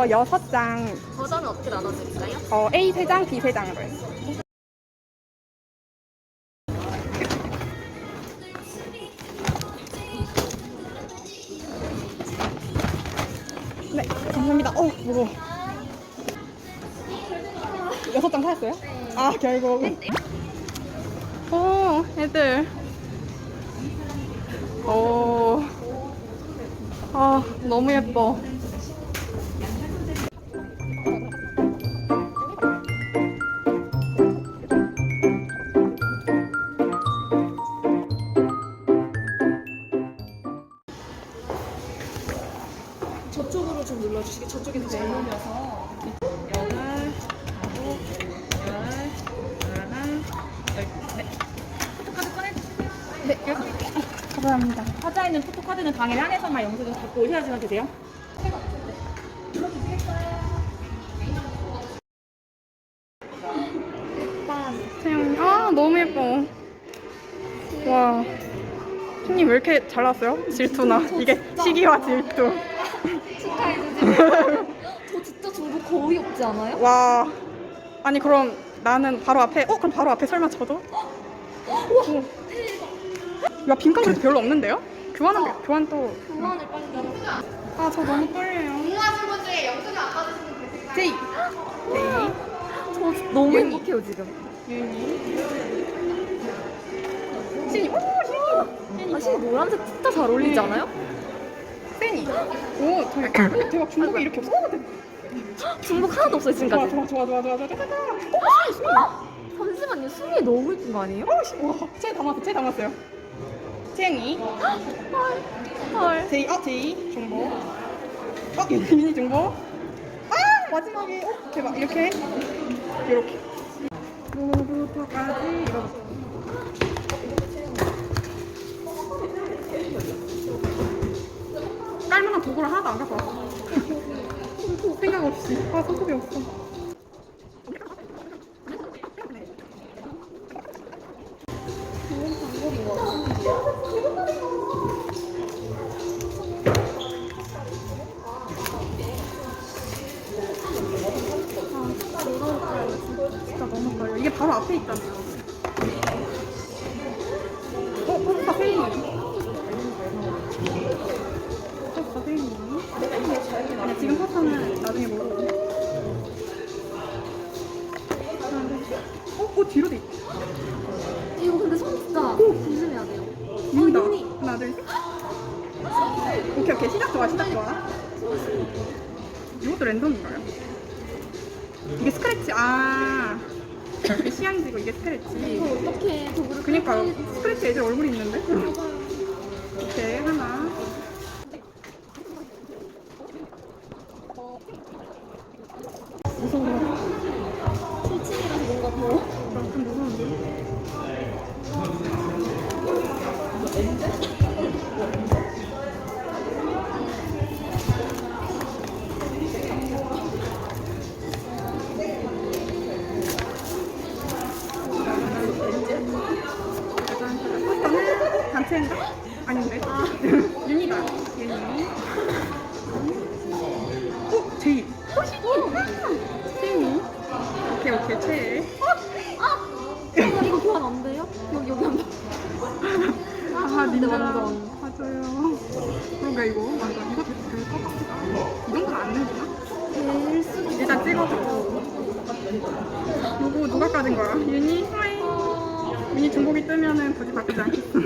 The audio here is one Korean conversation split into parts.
저 여섯 장, 버전은 어떻게 나눠드릴까요? 어, A 세 장, B 세 장으로 해요. 네, 감사합니다. 어, 무거워. 여섯 장 사셨어요? 아, 결국. 오, 애들. 오. 아, 너무 예뻐. 저쪽으로 좀 눌러주시게 저쪽에서 잘 눌려서 여덟, 아홉, 열, 하나, 열, 네. 포토카드 꺼내주세요 네. 감사합니다. 화자 있는 포토카드는 당일 안에서만 영수증 갖고 오셔야지만 되세요 태영이. 아, 너무 예뻐. 와. 형님 왜 이렇게 잘 나왔어요? 질투나. 이게 시기와 질투. 축하해주세요 저 진짜 정보 거의 없지 않아요? 와. 아니, 그럼 나는 바로 앞에, 어, 그럼 바로 앞에 설마 저도? 오. 야, 빈칸 그래도 별로 없는데요? 교환은, 교환 또. 그만을 빨리 나눠 아, 저 너무 떨려요. 분 중에 영수증 안 받으신 분 계실까요? 제이. 저 너무 윤희. 행복해요 지금. 신이. 오, 신이. 아 신이 노란색 진짜 잘 어울리지 네. 않아요? 오, 대박. 대박. 중국이 이렇게 없어. 오, 대박. 중복 하나도 없어요 좋아, 지금까지 좋아, 좋아, 좋아, 좋아, 좋아, 좋아, 좋아. 잠시만요 순이 너무 예쁜 거 아니에요? 오, 씨, 와, 체 담았어, 체 담았어요. 채영이, 헐 헐. 제이, 어, 제이, 중보. 어, 윤이 중보. 아, 마지막에, 어, 대박. 이렇게, 이렇게. 로부터까지 이렇게. 깔만한 도구를 하나도 안 갖고 왔어. 생각 없이. 아, 손톱이 없어. 진짜 너무 떨려. 이게 바로 앞에 있다며. 어, 뒤로 돼. 이거 근데 손 진짜 조심해야 돼요. 어, 윤이. 하나, 둘, 셋. 오케이, 오케이. 시작 좋아, 시작 좋아. 이것도 랜덤인가요? 이게 스크래치, 아. 이게 시향지고 이게 스크래치. 이거 어떻게 도구를 그니까요. 스크래치 애들 얼굴이 있는데? 오케이, 하나. 무서워. 7층이라서 뭔가 더 좀 무서운데? 파스타는 단체인가? 아닌데? 윤이다. 윤이. 어? 제이. 어. 오케이, 오케이, 최애. 아. 완전 맞아요. 그러게, 이거. 완전. 이거 될 것 같기도 하고. 이 정도는 안 되구나. 될 수도. 일단 찍어줘. 요거 누가 까진 거야? 윤이? 하이. 윤이 중복이 뜨면은 굳이 바꾸지 않겠어.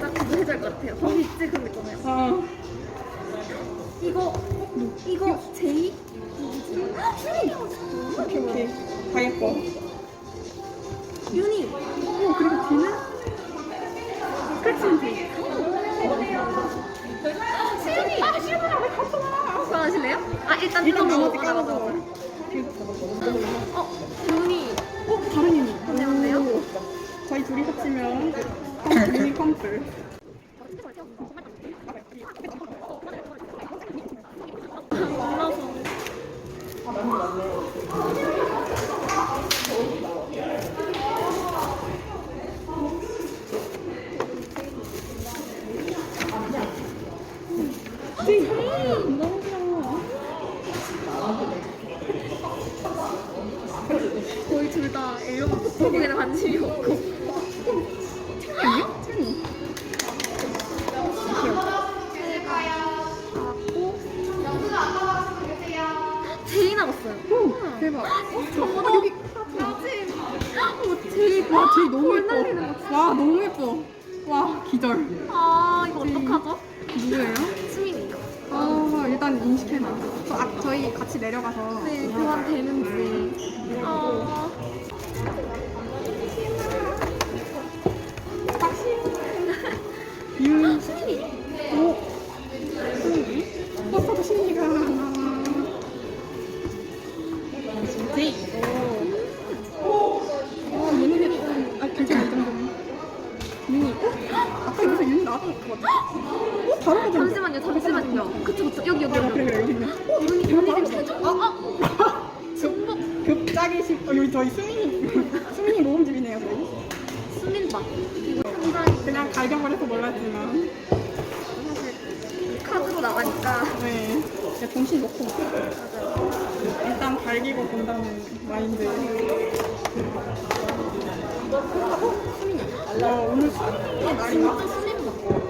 딱 그거 해줄 것 같아요. 거기 그 있잖아요. 어. 이거 이거 제이 오케이, 오케이. 다 예뻐. 윤이 어, 그리고 뒤는? 스크래치는 뒤. 시윤이 아, 시원하다. 왜 가져와? 좋아하실래요? 아 일단 일단. 나머지 까먹어. 어 윤이 어, 다른 윤이. 안녕하세요. 오. 저희 둘이 합치면 윤이 컴플. 둘다 애교 뽀뽀기랑 관심이 없고 너무 예뻐. 와 너무 예뻐. 와 기절. 아, 이거 어떡하죠? 누구예요? 수민이요. 아 일단 인식해놔. 저, 아, 저희 같이 내려가서. 네, 교환 되는지. 아, 어? 다른 애들. 잠시만요, 잠시만요. 그쵸, 그쵸. 여기, 여기, 아 그래 여기. 그래 여기 있네. 어? 윤이 바로 지금 세종. 아, 아. 급, 급작이식. 어 여기 저희 수민이. 수민이 모음집이네요 저희. 이거 상당히 그냥 갈겨을 해서 몰랐지만. 사실 카드로 나가니까. 네. 그냥 정신 놓고. 일단 갈기고 본다는 마인드. 와, 오늘 수민이 날인가? 진짜 수민박.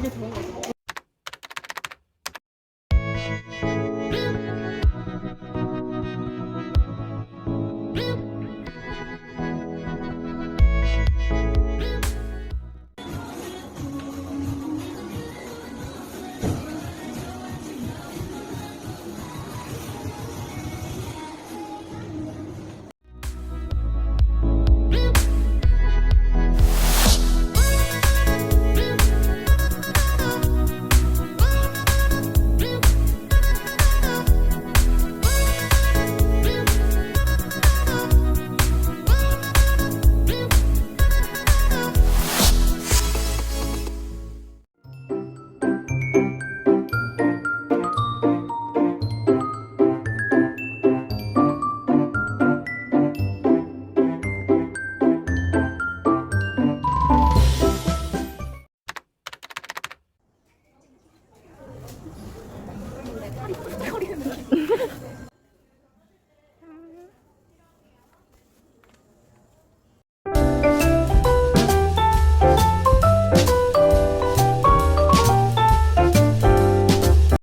그게 좋은 거지.